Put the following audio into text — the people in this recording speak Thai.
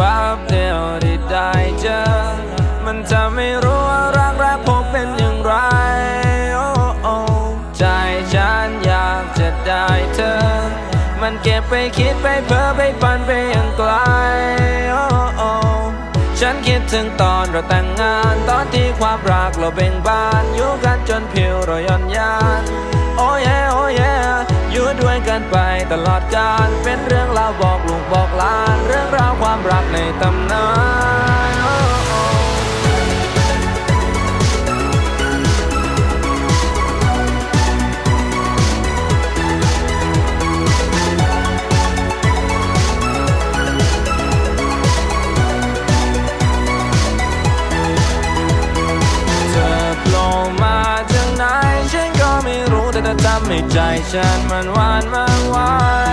วับเดียวที่ได้เจอ มันจะไม่รู้ว่ารักแรกพบเป็นอย่างไรโอ้โอ้ใจฉันอยากจะได้เธอ มันเก็บไปคิดไปเพ้อไปฝันไปอย่างไกลโอ้โอ้ฉันคิดถึงตอนเราแต่งงาน ตอนที่ความรักเราเบ่งบานอยู่กันจนผิวเราย่อนยาน โอ้ยโอ้ยอยู่ด้วยกันไปตลอดกาลเป็น ความรักในตำนานโอ้โอ้เธอโผล่มาจากไหนฉันก็ไม่รู้แต่เธอทำให้ใจฉันมันหวานมันหวอยู่